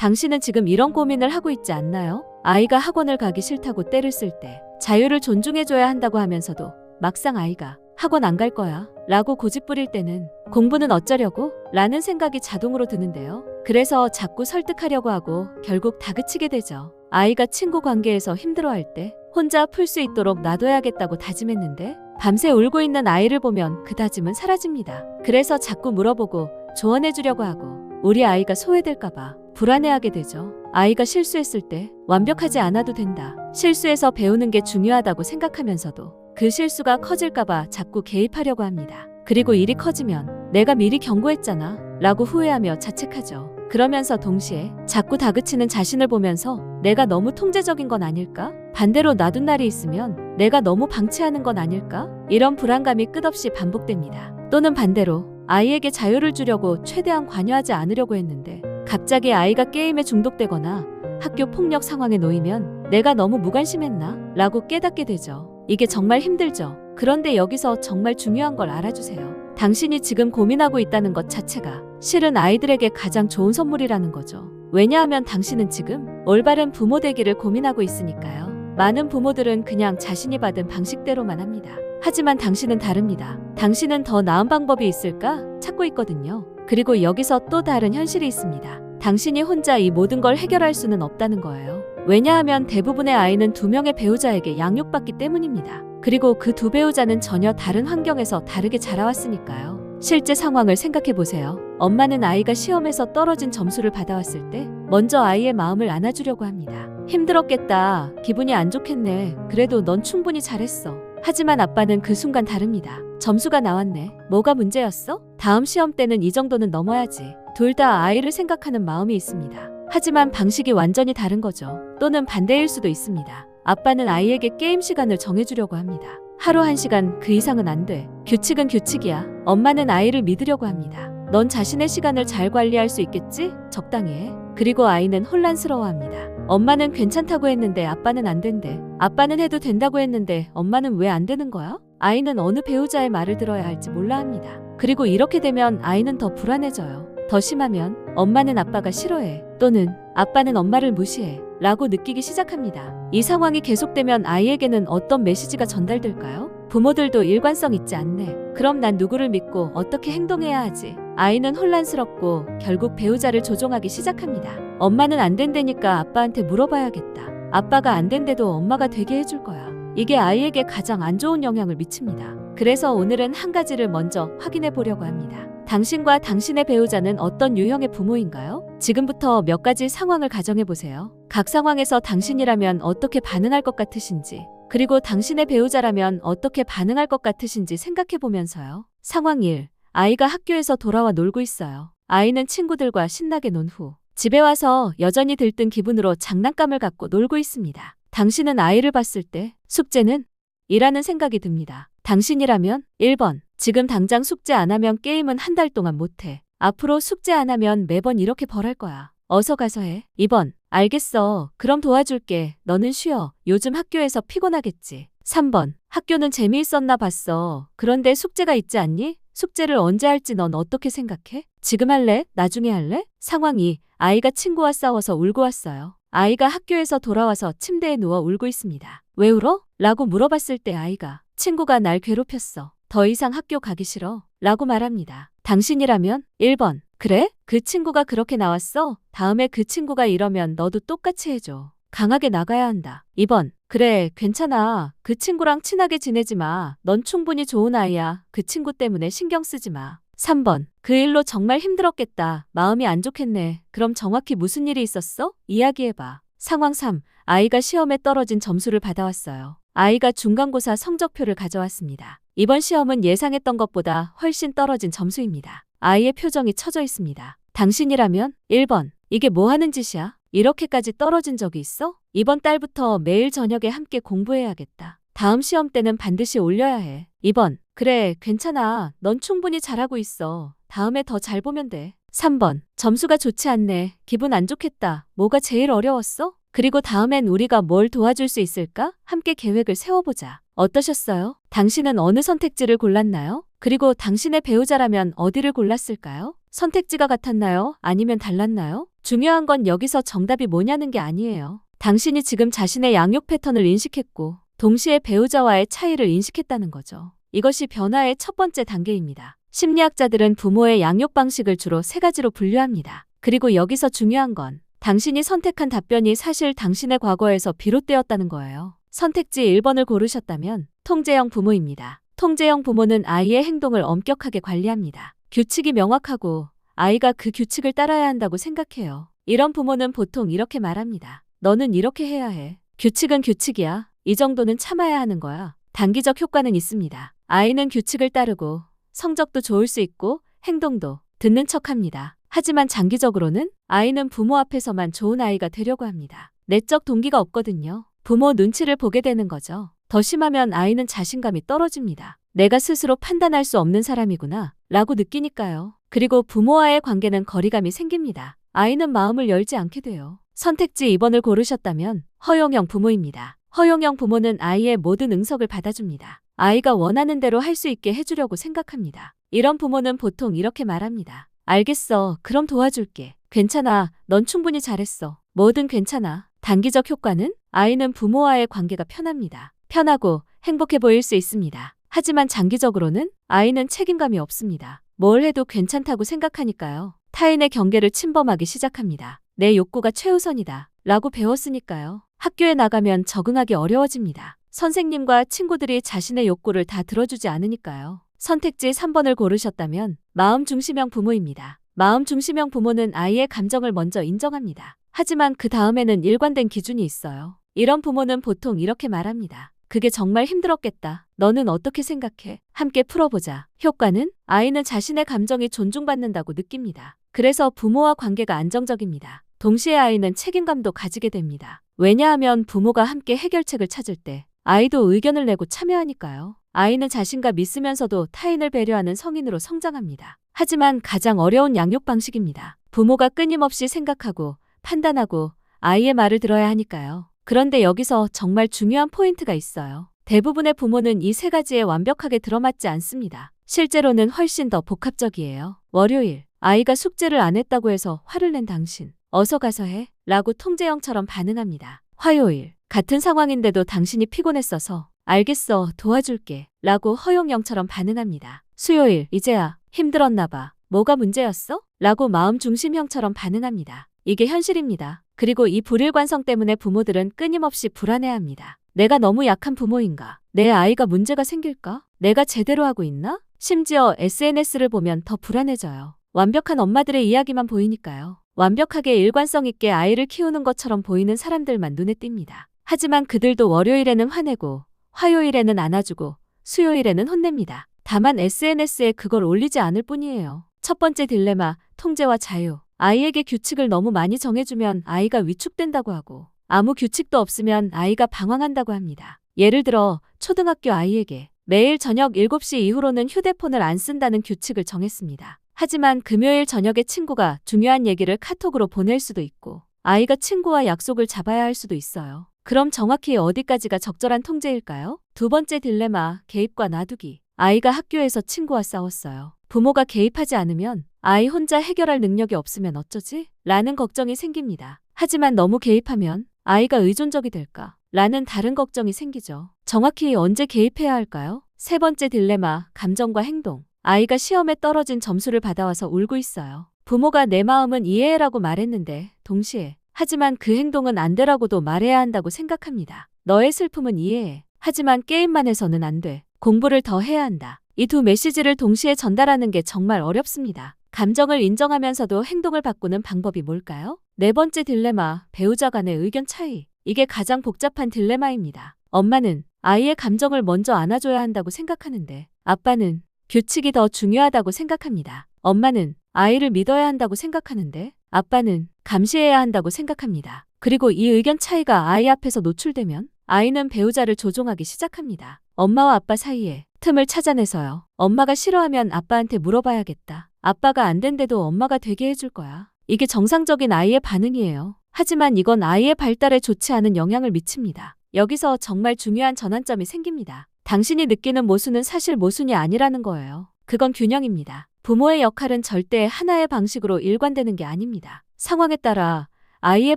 당신은 지금 이런 고민을 하고 있지 않나요? 아이가 학원을 가기 싫다고 때를 쓸 때 자유를 존중해줘야 한다고 하면서도 막상 아이가 학원 안 갈 거야 라고 고집 부릴 때는 공부는 어쩌려고? 라는 생각이 자동으로 드는데요. 그래서 자꾸 설득하려고 하고 결국 다그치게 되죠. 아이가 친구 관계에서 힘들어할 때 혼자 풀 수 있도록 놔둬야겠다고 다짐했는데 밤새 울고 있는 아이를 보면 그 다짐은 사라집니다. 그래서 자꾸 물어보고 조언해주려고 하고 우리 아이가 소외될까봐 불안해하게 되죠. 아이가 실수했을 때 완벽하지 않아도 된다. 실수해서 배우는 게 중요하다고 생각하면서도 그 실수가 커질까봐 자꾸 개입하려고 합니다. 그리고 일이 커지면 내가 미리 경고했잖아. 라고 후회하며 자책하죠. 그러면서 동시에 자꾸 다그치는 자신을 보면서 내가 너무 통제적인 건 아닐까? 반대로 놔둔 날이 있으면 내가 너무 방치하는 건 아닐까? 이런 불안감이 끝없이 반복됩니다. 또는 반대로 아이에게 자유를 주려고 최대한 관여하지 않으려고 했는데 갑자기 아이가 게임에 중독되거나 학교 폭력 상황에 놓이면 내가 너무 무관심했나? 라고 깨닫게 되죠. 이게 정말 힘들죠. 그런데 여기서 정말 중요한 걸 알아주세요. 당신이 지금 고민하고 있다는 것 자체가 실은 아이들에게 가장 좋은 선물이라는 거죠. 왜냐하면 당신은 지금 올바른 부모 되기를 고민하고 있으니까요. 많은 부모들은 그냥 자신이 받은 방식대로만 합니다. 하지만 당신은 다릅니다. 당신은 더 나은 방법이 있을까 찾고 있거든요. 그리고 여기서 또 다른 현실이 있습니다. 당신이 혼자 이 모든 걸 해결할 수는 없다는 거예요. 왜냐하면 대부분의 아이는 두 명의 배우자에게 양육받기 때문입니다. 그리고 그 두 배우자는 전혀 다른 환경에서 다르게 자라왔으니까요. 실제 상황을 생각해 보세요. 엄마는 아이가 시험에서 떨어진 점수를 받아왔을 때 먼저 아이의 마음을 안아주려고 합니다. 힘들었겠다. 기분이 안 좋겠네. 그래도 넌 충분히 잘했어. 하지만 아빠는 그 순간 다릅니다. 점수가 나왔네. 뭐가 문제였어? 다음 시험 때는 이 정도는 넘어야지. 둘 다 아이를 생각하는 마음이 있습니다. 하지만 방식이 완전히 다른 거죠. 또는 반대일 수도 있습니다. 아빠는 아이에게 게임 시간을 정해주려고 합니다. 하루 한 시간 그 이상은 안 돼. 규칙은 규칙이야. 엄마는 아이를 믿으려고 합니다. 넌 자신의 시간을 잘 관리할 수 있겠지? 적당히 해. 그리고 아이는 혼란스러워합니다. 엄마는 괜찮다고 했는데 아빠는 안 된대. 아빠는 해도 된다고 했는데 엄마는 왜 안 되는 거야? 아이는 어느 배우자의 말을 들어야 할지 몰라 합니다. 그리고 이렇게 되면 아이는 더 불안해져요. 더 심하면 엄마는 아빠가 싫어해. 또는 아빠는 엄마를 무시해. 라고 느끼기 시작합니다. 이 상황이 계속되면 아이에게는 어떤 메시지가 전달될까요? 부모들도 일관성 있지 않네. 그럼 난 누구를 믿고 어떻게 행동해야 하지? 아이는 혼란스럽고 결국 배우자를 조종하기 시작합니다. 엄마는 안 된다니까 아빠한테 물어봐야겠다. 아빠가 안 된데도 엄마가 되게 해줄 거야. 이게 아이에게 가장 안 좋은 영향을 미칩니다. 그래서 오늘은 한 가지를 먼저 확인해 보려고 합니다. 당신과 당신의 배우자는 어떤 유형의 부모인가요? 지금부터 몇 가지 상황을 가정해 보세요. 각 상황에서 당신이라면 어떻게 반응할 것 같으신지, 그리고 당신의 배우자라면 어떻게 반응할 것 같으신지 생각해 보면서요. 상황 1. 아이가 학교에서 돌아와 놀고 있어요. 아이는 친구들과 신나게 논 후, 집에 와서 여전히 들뜬 기분으로 장난감을 갖고 놀고 있습니다. 당신은 아이를 봤을 때, 숙제는? 이라는 생각이 듭니다. 당신이라면 1번. 지금 당장 숙제 안 하면 게임은 한 달 동안 못해. 앞으로 숙제 안 하면 매번 이렇게 벌할 거야. 어서 가서 해. 2번. 알겠어. 그럼 도와줄게. 너는 쉬어. 요즘 학교에서 피곤하겠지. 3번. 학교는 재미있었나 봤어. 그런데 숙제가 있지 않니? 숙제를 언제 할지 넌 어떻게 생각해? 지금 할래? 나중에 할래? 상황 2. 아이가 친구와 싸워서 울고 왔어요. 아이가 학교에서 돌아와서 침대에 누워 울고 있습니다. 왜 울어? 라고 물어봤을 때 아이가 친구가 날 괴롭혔어. 더 이상 학교 가기 싫어. 라고 말합니다. 당신이라면 1번. 그래? 그 친구가 그렇게 나왔어? 다음에 그 친구가 이러면 너도 똑같이 해줘. 강하게 나가야 한다. 2번. 그래, 괜찮아. 그 친구랑 친하게 지내지 마. 넌 충분히 좋은 아이야. 그 친구 때문에 신경 쓰지 마. 3번. 그 일로 정말 힘들었겠다. 마음이 안 좋겠네. 그럼 정확히 무슨 일이 있었어? 이야기해봐. 상황 3. 아이가 시험에 떨어진 점수를 받아왔어요. 아이가 중간고사 성적표를 가져왔습니다. 이번 시험은 예상했던 것보다 훨씬 떨어진 점수입니다. 아이의 표정이 처져 있습니다. 당신이라면 1번. 이게 뭐 하는 짓이야? 이렇게까지 떨어진 적이 있어? 이번 달부터 매일 저녁에 함께 공부해야겠다. 다음 시험 때는 반드시 올려야 해. 2번. 그래, 괜찮아. 넌 충분히 잘하고 있어. 다음에 더 잘 보면 돼. 3번. 점수가 좋지 않네. 기분 안 좋겠다. 뭐가 제일 어려웠어? 그리고 다음엔 우리가 뭘 도와줄 수 있을까? 함께 계획을 세워보자. 어떠셨어요? 당신은 어느 선택지를 골랐나요? 그리고 당신의 배우자라면 어디를 골랐을까요? 선택지가 같았나요? 아니면 달랐나요? 중요한 건 여기서 정답이 뭐냐는 게 아니에요. 당신이 지금 자신의 양육 패턴을 인식했고, 동시에 배우자와의 차이를 인식했다는 거죠. 이것이 변화의 첫 번째 단계입니다. 심리학자들은 부모의 양육 방식을 주로 세 가지로 분류합니다. 그리고 여기서 중요한 건 당신이 선택한 답변이 사실 당신의 과거에서 비롯되었다는 거예요. 선택지 1번을 고르셨다면 통제형 부모입니다. 통제형 부모는 아이의 행동을 엄격하게 관리합니다. 규칙이 명확하고 아이가 그 규칙을 따라야 한다고 생각해요. 이런 부모는 보통 이렇게 말합니다. 너는 이렇게 해야 해. 규칙은 규칙이야. 이 정도는 참아야 하는 거야. 단기적 효과는 있습니다. 아이는 규칙을 따르고 성적도 좋을 수 있고 행동도 듣는 척 합니다. 하지만 장기적으로는 아이는 부모 앞에서만 좋은 아이가 되려고 합니다. 내적 동기가 없거든요. 부모 눈치를 보게 되는 거죠. 더 심하면 아이는 자신감이 떨어집니다. 내가 스스로 판단할 수 없는 사람이구나 라고 느끼니까요. 그리고 부모와의 관계는 거리감이 생깁니다. 아이는 마음을 열지 않게 돼요. 선택지 2번을 고르셨다면 허용형 부모입니다. 허용형 부모는 아이의 모든 응석을 받아줍니다. 아이가 원하는 대로 할 수 있게 해주려고 생각합니다. 이런 부모는 보통 이렇게 말합니다. 알겠어. 그럼 도와줄게. 괜찮아. 넌 충분히 잘했어. 뭐든 괜찮아. 단기적 효과는 아이는 부모와의 관계가 편합니다. 편하고 행복해 보일 수 있습니다. 하지만 장기적으로는 아이는 책임감이 없습니다. 뭘 해도 괜찮다고 생각하니까요. 타인의 경계를 침범하기 시작합니다. 내 욕구가 최우선이다. 라고 배웠으니까요. 학교에 나가면 적응하기 어려워집니다. 선생님과 친구들이 자신의 욕구를 다 들어주지 않으니까요. 선택지 3번을 고르셨다면 마음 중심형 부모입니다. 마음 중심형 부모는 아이의 감정을 먼저 인정합니다. 하지만 그 다음에는 일관된 기준이 있어요. 이런 부모는 보통 이렇게 말합니다. 그게 정말 힘들었겠다. 너는 어떻게 생각해? 함께 풀어보자. 효과는 아이는 자신의 감정이 존중받는다고 느낍니다. 그래서 부모와 관계가 안정적입니다. 동시에 아이는 책임감도 가지게 됩니다. 왜냐하면 부모가 함께 해결책을 찾을 때 아이도 의견을 내고 참여하니까요. 아이는 자신과 믿으면서도 타인을 배려하는 성인으로 성장합니다. 하지만 가장 어려운 양육 방식입니다. 부모가 끊임없이 생각하고 판단하고 아이의 말을 들어야 하니까요. 그런데 여기서 정말 중요한 포인트가 있어요. 대부분의 부모는 이 세 가지에 완벽하게 들어맞지 않습니다. 실제로는 훨씬 더 복합적이에요. 월요일, 아이가 숙제를 안 했다고 해서 화를 낸 당신. 어서 가서 해. 라고 통제형처럼 반응합니다. 화요일, 같은 상황인데도 당신이 피곤했어서 알겠어, 도와줄게. 라고 허용형처럼 반응합니다. 수요일, 이제야 힘들었나 봐. 뭐가 문제였어? 라고 마음 중심형처럼 반응합니다. 이게 현실입니다. 그리고 이 불일관성 때문에 부모들은 끊임없이 불안해합니다. 내가 너무 약한 부모인가? 내 아이가 문제가 생길까? 내가 제대로 하고 있나? 심지어 SNS를 보면 더 불안해져요. 완벽한 엄마들의 이야기만 보이니까요. 완벽하게 일관성 있게 아이를 키우는 것처럼 보이는 사람들만 눈에 띕니다. 하지만 그들도 월요일에는 화내고, 화요일에는 안아주고, 수요일에는 혼냅니다. 다만 SNS에 그걸 올리지 않을 뿐이에요. 첫 번째 딜레마, 통제와 자유. 아이에게 규칙을 너무 많이 정해주면 아이가 위축된다고 하고, 아무 규칙도 없으면 아이가 방황한다고 합니다. 예를 들어, 초등학교 아이에게 매일 저녁 7시 이후로는 휴대폰을 안 쓴다는 규칙을 정했습니다. 하지만 금요일 저녁에 친구가 중요한 얘기를 카톡으로 보낼 수도 있고, 아이가 친구와 약속을 잡아야 할 수도 있어요. 그럼 정확히 어디까지가 적절한 통제일까요? 두 번째 딜레마, 개입과 놔두기. 아이가 학교에서 친구와 싸웠어요. 부모가 개입하지 않으면 아이 혼자 해결할 능력이 없으면 어쩌지? 라는 걱정이 생깁니다. 하지만 너무 개입하면 아이가 의존적이 될까? 라는 다른 걱정이 생기죠. 정확히 언제 개입해야 할까요? 세 번째 딜레마, 감정과 행동. 아이가 시험에 떨어진 점수를 받아와서 울고 있어요. 부모가 내 마음은 이해해라고 말했는데, 동시에, 하지만 그 행동은 안 되라고도 말해야 한다고 생각합니다. 너의 슬픔은 이해해. 하지만 게임만 해서는 안 돼. 공부를 더 해야 한다. 이 두 메시지를 동시에 전달하는 게 정말 어렵습니다. 감정을 인정하면서도 행동을 바꾸는 방법이 뭘까요? 네 번째 딜레마, 배우자 간의 의견 차이. 이게 가장 복잡한 딜레마입니다. 엄마는 아이의 감정을 먼저 안아줘야 한다고 생각하는데, 아빠는 규칙이 더 중요하다고 생각합니다. 엄마는 아이를 믿어야 한다고 생각하는데, 아빠는 감시해야 한다고 생각합니다. 그리고 이 의견 차이가 아이 앞에서 노출되면 아이는 배우자를 조종하기 시작합니다. 엄마와 아빠 사이에 틈을 찾아내서요. 엄마가 싫어하면 아빠한테 물어봐야겠다. 아빠가 안 된대도 엄마가 되게 해줄 거야. 이게 정상적인 아이의 반응이에요. 하지만 이건 아이의 발달에 좋지 않은 영향을 미칩니다. 여기서 정말 중요한 전환점이 생깁니다. 당신이 느끼는 모순은 사실 모순이 아니라는 거예요. 그건 균형입니다. 부모의 역할은 절대 하나의 방식으로 일관되는 게 아닙니다. 상황에 따라 아이의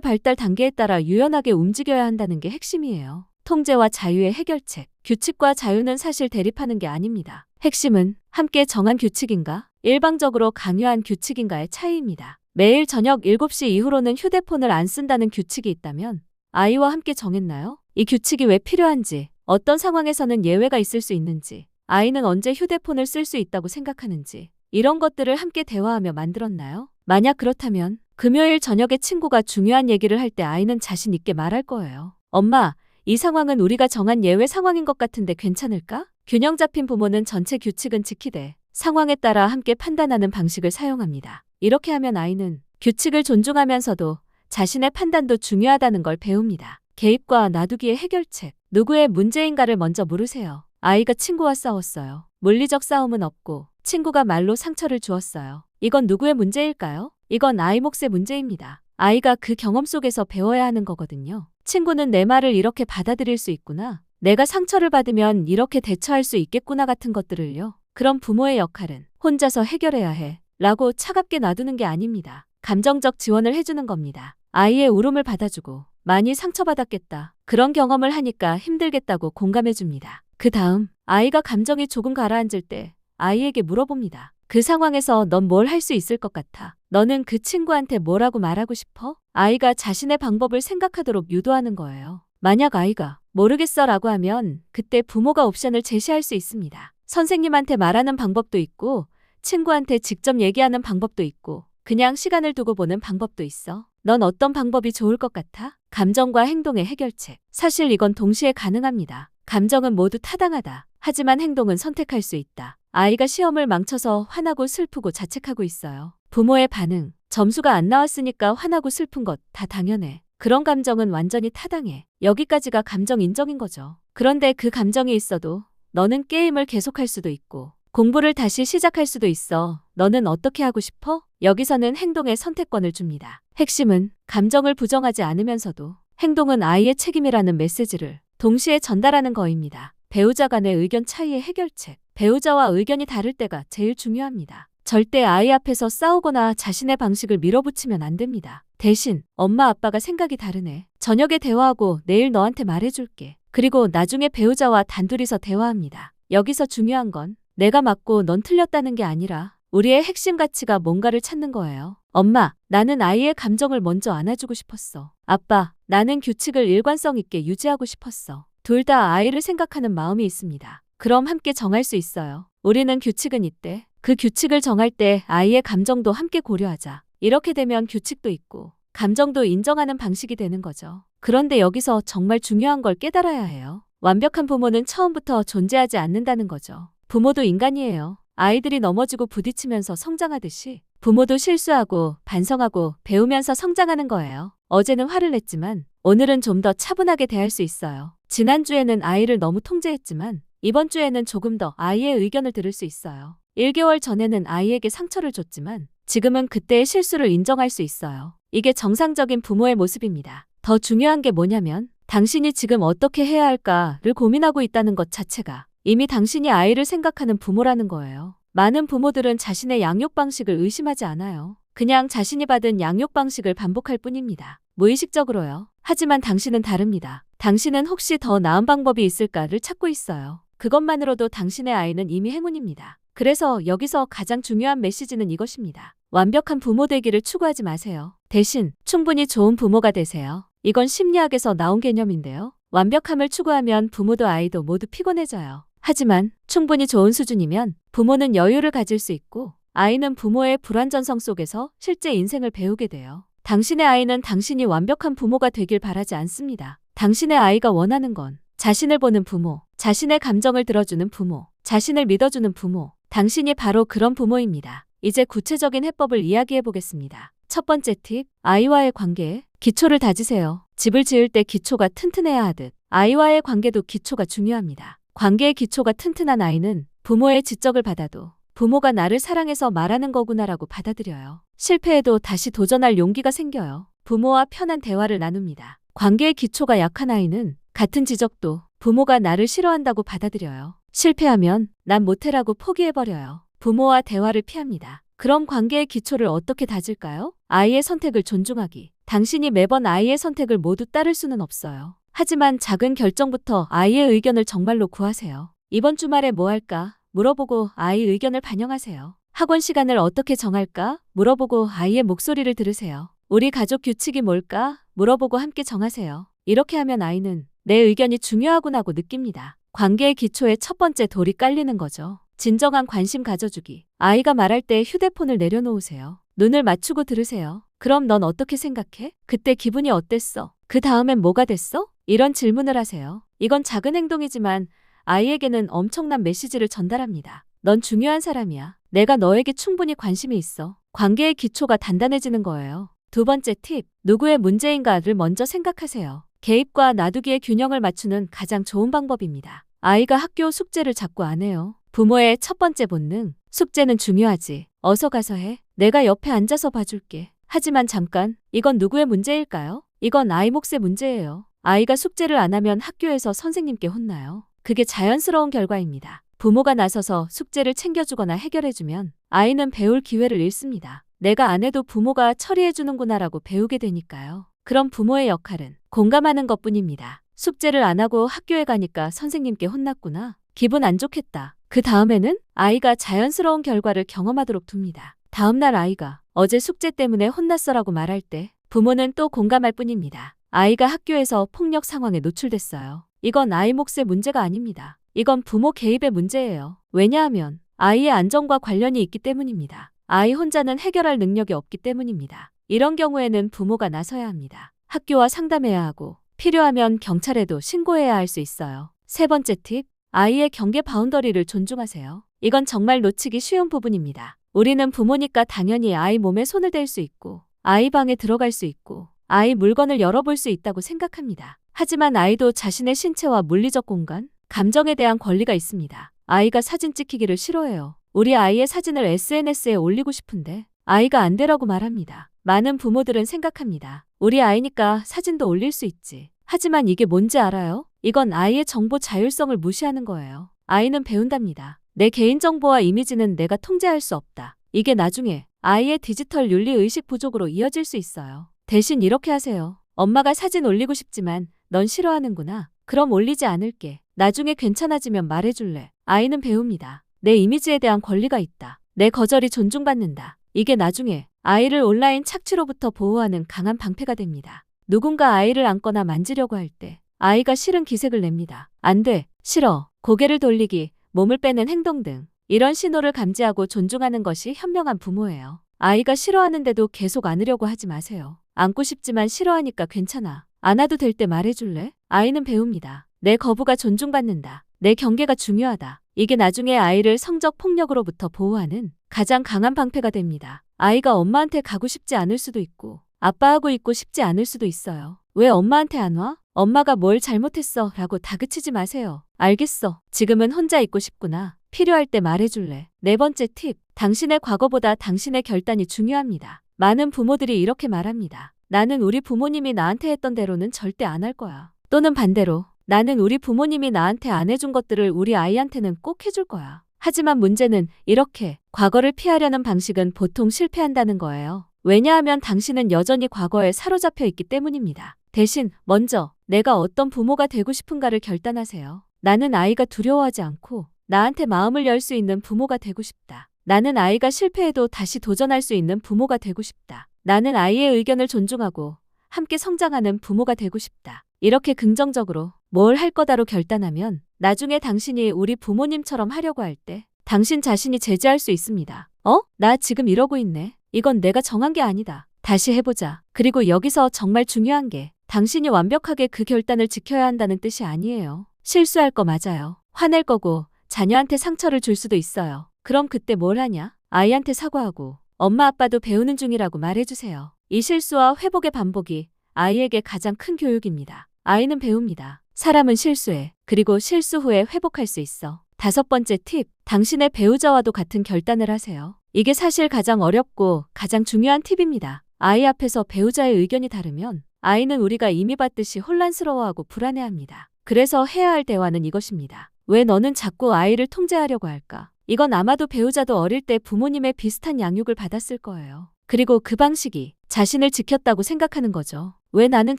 발달 단계에 따라 유연하게 움직여야 한다는 게 핵심이에요. 통제와 자유의 해결책. 규칙과 자유는 사실 대립하는 게 아닙니다. 핵심은 함께 정한 규칙인가, 일방적으로 강요한 규칙인가의 차이입니다. 매일 저녁 7시 이후로는 휴대폰을 안 쓴다는 규칙이 있다면 아이와 함께 정했나요? 이 규칙이 왜 필요한지, 어떤 상황에서는 예외가 있을 수 있는지, 아이는 언제 휴대폰을 쓸 수 있다고 생각하는지, 이런 것들을 함께 대화하며 만들었나요? 만약 그렇다면 금요일 저녁에 친구가 중요한 얘기를 할 때 아이는 자신 있게 말할 거예요. 엄마, 이 상황은 우리가 정한 예외 상황인 것 같은데 괜찮을까? 균형 잡힌 부모는 전체 규칙은 지키되 상황에 따라 함께 판단하는 방식을 사용합니다. 이렇게 하면 아이는 규칙을 존중하면서도 자신의 판단도 중요하다는 걸 배웁니다. 개입과 놔두기의 해결책. 누구의 문제인가를 먼저 물으세요. 아이가 친구와 싸웠어요. 물리적 싸움은 없고 친구가 말로 상처를 주었어요. 이건 누구의 문제일까요? 이건 아이 몫의 문제입니다. 아이가 그 경험 속에서 배워야 하는 거거든요. 친구는 내 말을 이렇게 받아들일 수 있구나. 내가 상처를 받으면 이렇게 대처할 수 있겠구나 같은 것들을요. 그럼 부모의 역할은 혼자서 해결해야 해. 라고 차갑게 놔두는 게 아닙니다. 감정적 지원을 해주는 겁니다. 아이의 울음을 받아주고 많이 상처받았겠다. 그런 경험을 하니까 힘들겠다고 공감해줍니다. 그 다음 아이가 감정이 조금 가라앉을 때 아이에게 물어봅니다. 그 상황에서 넌 뭘 할 수 있을 것 같아? 너는 그 친구한테 뭐라고 말하고 싶어? 아이가 자신의 방법을 생각하도록 유도하는 거예요. 만약 아이가 모르겠어 라고 하면 그때 부모가 옵션을 제시할 수 있습니다. 선생님한테 말하는 방법도 있고 친구한테 직접 얘기하는 방법도 있고 그냥 시간을 두고 보는 방법도 있어. 넌 어떤 방법이 좋을 것 같아? 감정과 행동의 해결책. 사실 이건 동시에 가능합니다. 감정은 모두 타당하다. 하지만 행동은 선택할 수 있다. 아이가 시험을 망쳐서 화나고 슬프고 자책하고 있어요. 부모의 반응. 점수가 안 나왔으니까 화나고 슬픈 것 다 당연해. 그런 감정은 완전히 타당해. 여기까지가 감정 인정인 거죠. 그런데 그 감정이 있어도 너는 게임을 계속할 수도 있고 공부를 다시 시작할 수도 있어. 너는 어떻게 하고 싶어? 여기서는 행동의 선택권을 줍니다. 핵심은 감정을 부정하지 않으면서도 행동은 아이의 책임이라는 메시지를 동시에 전달하는 거입니다. 배우자 간의 의견 차이의 해결책. 배우자와 의견이 다를 때가 제일 중요합니다. 절대 아이 앞에서 싸우거나 자신의 방식을 밀어붙이면 안 됩니다. 대신 엄마 아빠가 생각이 다르네. 저녁에 대화하고 내일 너한테 말해줄게. 그리고 나중에 배우자와 단둘이서 대화합니다. 여기서 중요한 건 내가 맞고 넌 틀렸다는 게 아니라 우리의 핵심 가치가 뭔가를 찾는 거예요. 엄마, 나는 아이의 감정을 먼저 안아주고 싶었어. 아빠, 나는 규칙을 일관성 있게 유지하고 싶었어. 둘 다 아이를 생각하는 마음이 있습니다. 그럼 함께 정할 수 있어요. 우리는 규칙은 있대. 그 규칙을 정할 때 아이의 감정도 함께 고려하자. 이렇게 되면 규칙도 있고 감정도 인정하는 방식이 되는 거죠. 그런데 여기서 정말 중요한 걸 깨달아야 해요. 완벽한 부모는 처음부터 존재하지 않는다는 거죠. 부모도 인간이에요. 아이들이 넘어지고 부딪히면서 성장하듯이 부모도 실수하고 반성하고 배우면서 성장하는 거예요. 어제는 화를 냈지만 오늘은 좀 더 차분하게 대할 수 있어요. 지난주에는 아이를 너무 통제했지만 이번 주에는 조금 더 아이의 의견을 들을 수 있어요. 1개월 전에는 아이에게 상처를 줬지만 지금은 그때의 실수를 인정할 수 있어요. 이게 정상적인 부모의 모습입니다. 더 중요한 게 뭐냐면 당신이 지금 어떻게 해야 할까를 고민하고 있다는 것 자체가 이미 당신이 아이를 생각하는 부모라는 거예요. 많은 부모들은 자신의 양육 방식을 의심하지 않아요. 그냥 자신이 받은 양육 방식을 반복할 뿐입니다. 무의식적으로요. 하지만 당신은 다릅니다. 당신은 혹시 더 나은 방법이 있을까를 찾고 있어요. 그것만으로도 당신의 아이는 이미 행운입니다. 그래서 여기서 가장 중요한 메시지는 이것입니다. 완벽한 부모 되기를 추구하지 마세요. 대신 충분히 좋은 부모가 되세요. 이건 심리학에서 나온 개념인데요. 완벽함을 추구하면 부모도 아이도 모두 피곤해져요. 하지만 충분히 좋은 수준이면 부모는 여유를 가질 수 있고 아이는 부모의 불완전성 속에서 실제 인생을 배우게 돼요. 당신의 아이는 당신이 완벽한 부모가 되길 바라지 않습니다. 당신의 아이가 원하는 건 자신을 보는 부모, 자신의 감정을 들어주는 부모, 자신을 믿어주는 부모, 당신이 바로 그런 부모입니다. 이제 구체적인 해법을 이야기해 보겠습니다. 첫 번째 팁, 아이와의 관계, 기초를 다지세요. 집을 지을 때 기초가 튼튼해야 하듯 아이와의 관계도 기초가 중요합니다. 관계의 기초가 튼튼한 아이는 부모의 지적을 받아도 부모가 나를 사랑해서 말하는 거구나라고 받아들여요. 실패해도 다시 도전할 용기가 생겨요. 부모와 편한 대화를 나눕니다. 관계의 기초가 약한 아이는 같은 지적도 부모가 나를 싫어한다고 받아들여요. 실패하면 난 못해라고 포기해버려요. 부모와 대화를 피합니다. 그럼 관계의 기초를 어떻게 다질까요? 아이의 선택을 존중하기. 당신이 매번 아이의 선택을 모두 따를 수는 없어요. 하지만 작은 결정부터 아이의 의견을 정말로 구하세요. 이번 주말에 뭐 할까? 물어보고 아이 의견을 반영하세요. 학원 시간을 어떻게 정할까? 물어보고 아이의 목소리를 들으세요. 우리 가족 규칙이 뭘까? 물어보고 함께 정하세요. 이렇게 하면 아이는 내 의견이 중요하구나고 느낍니다. 관계의 기초에 첫 번째 돌이 깔리는 거죠. 진정한 관심 가져주기. 아이가 말할 때 휴대폰을 내려놓으세요. 눈을 맞추고 들으세요. 그럼 넌 어떻게 생각해? 그때 기분이 어땠어? 그 다음엔 뭐가 됐어? 이런 질문을 하세요. 이건 작은 행동이지만 아이에게는 엄청난 메시지를 전달합니다. 넌 중요한 사람이야. 내가 너에게 충분히 관심이 있어. 관계의 기초가 단단해지는 거예요. 두 번째 팁. 누구의 문제인가를 먼저 생각하세요. 개입과 놔두기의 균형을 맞추는 가장 좋은 방법입니다. 아이가 학교 숙제를 자꾸 안 해요. 부모의 첫 번째 본능. 숙제는 중요하지. 어서 가서 해. 내가 옆에 앉아서 봐줄게. 하지만 잠깐, 이건 누구의 문제일까요? 이건 아이 몫의 문제예요. 아이가 숙제를 안 하면 학교에서 선생님께 혼나요. 그게 자연스러운 결과입니다. 부모가 나서서 숙제를 챙겨주거나 해결해주면 아이는 배울 기회를 잃습니다. 내가 안 해도 부모가 처리해주는구나라고 배우게 되니까요. 그럼 부모의 역할은 공감하는 것 뿐입니다. 숙제를 안 하고 학교에 가니까 선생님께 혼났구나. 기분 안 좋겠다. 그 다음에는 아이가 자연스러운 결과를 경험하도록 둡니다. 다음날 아이가 어제 숙제 때문에 혼났어라고 말할 때 부모는 또 공감할 뿐입니다. 아이가 학교에서 폭력 상황에 노출됐어요. 이건 아이 몫의 문제가 아닙니다. 이건 부모 개입의 문제예요. 왜냐하면 아이의 안전과 관련이 있기 때문입니다. 아이 혼자는 해결할 능력이 없기 때문입니다. 이런 경우에는 부모가 나서야 합니다. 학교와 상담해야 하고 필요하면 경찰에도 신고해야 할 수 있어요. 세 번째 팁, 아이의 경계 바운더리를 존중하세요. 이건 정말 놓치기 쉬운 부분입니다. 우리는 부모니까 당연히 아이 몸에 손을 댈 수 있고 아이 방에 들어갈 수 있고 아이 물건을 열어볼 수 있다고 생각합니다. 하지만 아이도 자신의 신체와 물리적 공간, 감정에 대한 권리가 있습니다. 아이가 사진 찍히기를 싫어해요. 우리 아이의 사진을 SNS에 올리고 싶은데 아이가 안 되라고 말합니다. 많은 부모들은 생각합니다. 우리 아이니까 사진도 올릴 수 있지. 하지만 이게 뭔지 알아요? 이건 아이의 정보 자율성을 무시하는 거예요. 아이는 배운답니다. 내 개인정보와 이미지는 내가 통제할 수 없다. 이게 나중에 아이의 디지털 윤리 의식 부족으로 이어질 수 있어요. 대신 이렇게 하세요. 엄마가 사진 올리고 싶지만 넌 싫어하는구나. 그럼 올리지 않을게. 나중에 괜찮아지면 말해줄래. 아이는 배웁니다. 내 이미지에 대한 권리가 있다. 내 거절이 존중받는다. 이게 나중에 아이를 온라인 착취로부터 보호하는 강한 방패가 됩니다. 누군가 아이를 안거나 만지려고 할 때 아이가 싫은 기색을 냅니다. 안 돼, 싫어, 고개를 돌리기, 몸을 빼는 행동 등 이런 신호를 감지하고 존중하는 것이 현명한 부모예요. 아이가 싫어하는데도 계속 안으려고 하지 마세요. 안고 싶지만 싫어하니까 괜찮아. 안아도 될 때 말해줄래? 아이는 배웁니다. 내 거부가 존중받는다. 내 경계가 중요하다. 이게 나중에 아이를 성적 폭력으로부터 보호하는 가장 강한 방패가 됩니다. 아이가 엄마한테 가고 싶지 않을 수도 있고 아빠하고 있고 싶지 않을 수도 있어요. 왜 엄마한테 안 와? 엄마가 뭘 잘못했어? 라고 다그치지 마세요. 알겠어. 지금은 혼자 있고 싶구나. 필요할 때 말해줄래. 네 번째 팁. 당신의 과거보다 당신의 결단이 중요합니다. 많은 부모들이 이렇게 말합니다. 나는 우리 부모님이 나한테 했던 대로는 절대 안 할 거야. 또는 반대로 나는 우리 부모님이 나한테 안 해준 것들을 우리 아이한테는 꼭 해줄 거야. 하지만 문제는 이렇게 과거를 피하려는 방식은 보통 실패한다는 거예요. 왜냐하면 당신은 여전히 과거에 사로잡혀 있기 때문입니다. 대신 먼저 내가 어떤 부모가 되고 싶은가를 결단하세요. 나는 아이가 두려워하지 않고 나한테 마음을 열 수 있는 부모가 되고 싶다. 나는 아이가 실패해도 다시 도전할 수 있는 부모가 되고 싶다. 나는 아이의 의견을 존중하고 함께 성장하는 부모가 되고 싶다. 이렇게 긍정적으로 뭘 할 거다로 결단하면 나중에 당신이 우리 부모님처럼 하려고 할 때 당신 자신이 제재할 수 있습니다. 어? 나 지금 이러고 있네. 이건 내가 정한 게 아니다. 다시 해보자. 그리고 여기서 정말 중요한 게 당신이 완벽하게 그 결단을 지켜야 한다는 뜻이 아니에요. 실수할 거 맞아요. 화낼 거고 자녀한테 상처를 줄 수도 있어요. 그럼 그때 뭘 하냐? 아이한테 사과하고 엄마 아빠도 배우는 중이라고 말해주세요. 이 실수와 회복의 반복이 아이에게 가장 큰 교육입니다. 아이는 배웁니다. 사람은 실수해. 그리고 실수 후에 회복할 수 있어. 다섯 번째 팁. 당신의 배우자와도 같은 결단을 하세요. 이게 사실 가장 어렵고 가장 중요한 팁입니다. 아이 앞에서 배우자의 의견이 다르면 아이는 우리가 이미 봤듯이 혼란스러워하고 불안해합니다. 그래서 해야 할 대화는 이것입니다. 왜 너는 자꾸 아이를 통제하려고 할까? 이건 아마도 배우자도 어릴 때 부모님의 비슷한 양육을 받았을 거예요. 그리고 그 방식이 자신을 지켰다고 생각하는 거죠. 왜 나는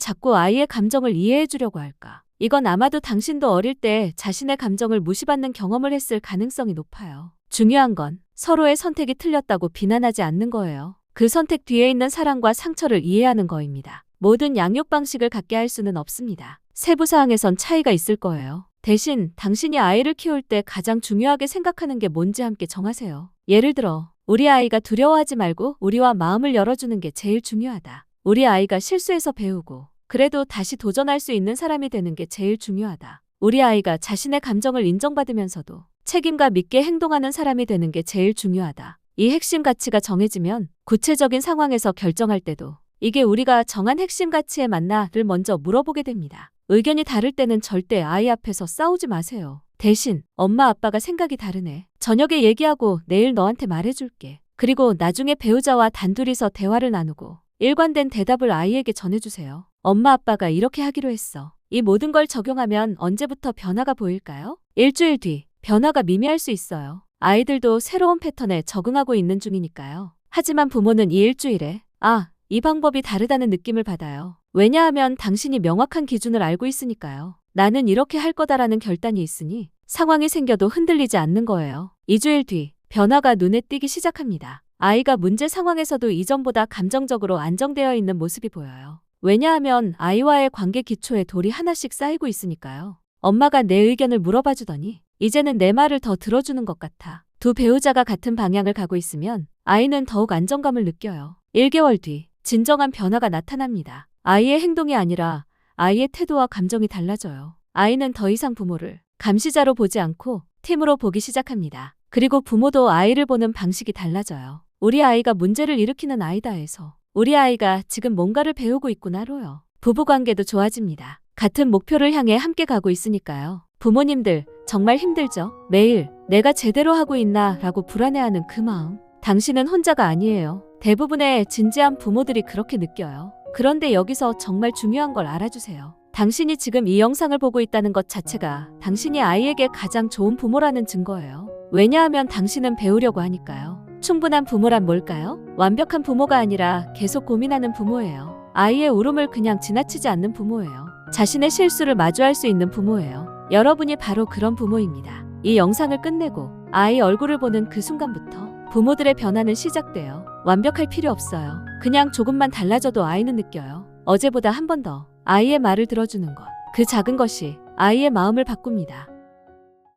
자꾸 아이의 감정을 이해해 주려고 할까? 이건 아마도 당신도 어릴 때 자신의 감정을 무시받는 경험을 했을 가능성이 높아요. 중요한 건 서로의 선택이 틀렸다고 비난하지 않는 거예요. 그 선택 뒤에 있는 사랑과 상처를 이해하는 거입니다. 모든 양육 방식을 같게 할 수는 없습니다. 세부 사항에선 차이가 있을 거예요. 대신 당신이 아이를 키울 때 가장 중요하게 생각하는 게 뭔지 함께 정하세요. 예를 들어, 우리 아이가 두려워하지 말고 우리와 마음을 열어주는 게 제일 중요하다. 우리 아이가 실수해서 배우고, 그래도 다시 도전할 수 있는 사람이 되는 게 제일 중요하다. 우리 아이가 자신의 감정을 인정받으면서도 책임과 믿게 행동하는 사람이 되는 게 제일 중요하다. 이 핵심 가치가 정해지면 구체적인 상황에서 결정할 때도 이게 우리가 정한 핵심 가치에 맞나를 먼저 물어보게 됩니다. 의견이 다를 때는 절대 아이 앞에서 싸우지 마세요. 대신 엄마 아빠가 생각이 다르네. 저녁에 얘기하고 내일 너한테 말해줄게. 그리고 나중에 배우자와 단둘이서 대화를 나누고 일관된 대답을 아이에게 전해주세요. 엄마 아빠가 이렇게 하기로 했어. 이 모든 걸 적용하면 언제부터 변화가 보일까요? 일주일 뒤 변화가 미미할 수 있어요. 아이들도 새로운 패턴에 적응하고 있는 중이니까요. 하지만 부모는 이 일주일에 아, 이 방법이 다르다는 느낌을 받아요. 왜냐하면 당신이 명확한 기준을 알고 있으니까요. 나는 이렇게 할 거다라는 결단이 있으니 상황이 생겨도 흔들리지 않는 거예요. 2주일 뒤 변화가 눈에 띄기 시작합니다. 아이가 문제 상황에서도 이전보다 감정적으로 안정되어 있는 모습이 보여요. 왜냐하면 아이와의 관계 기초에 돌이 하나씩 쌓이고 있으니까요. 엄마가 내 의견을 물어봐 주더니 이제는 내 말을 더 들어주는 것 같아. 두 배우자가 같은 방향을 가고 있으면 아이는 더욱 안정감을 느껴요. 1개월 뒤 진정한 변화가 나타납니다. 아이의 행동이 아니라 아이의 태도와 감정이 달라져요. 아이는 더 이상 부모를 감시자로 보지 않고 팀으로 보기 시작합니다. 그리고 부모도 아이를 보는 방식이 달라져요. 우리 아이가 문제를 일으키는 아이다에서 우리 아이가 지금 뭔가를 배우고 있구나로요. 부부 관계도 좋아집니다. 같은 목표를 향해 함께 가고 있으니까요. 부모님들 정말 힘들죠? 매일 내가 제대로 하고 있나 라고 불안해하는 그 마음. 당신은 혼자가 아니에요. 대부분의 진지한 부모들이 그렇게 느껴요. 그런데 여기서 정말 중요한 걸 알아주세요. 당신이 지금 이 영상을 보고 있다는 것 자체가 당신이 아이에게 가장 좋은 부모라는 증거예요. 왜냐하면 당신은 배우려고 하니까요. 충분한 부모란 뭘까요? 완벽한 부모가 아니라 계속 고민하는 부모예요. 아이의 울음을 그냥 지나치지 않는 부모예요. 자신의 실수를 마주할 수 있는 부모예요. 여러분이 바로 그런 부모입니다. 이 영상을 끝내고 아이 얼굴을 보는 그 순간부터 부모들의 변화는 시작돼요. 완벽할 필요 없어요. 그냥 조금만 달라져도 아이는 느껴요. 어제보다 한 번 더 아이의 말을 들어주는 것. 그 작은 것이 아이의 마음을 바꿉니다.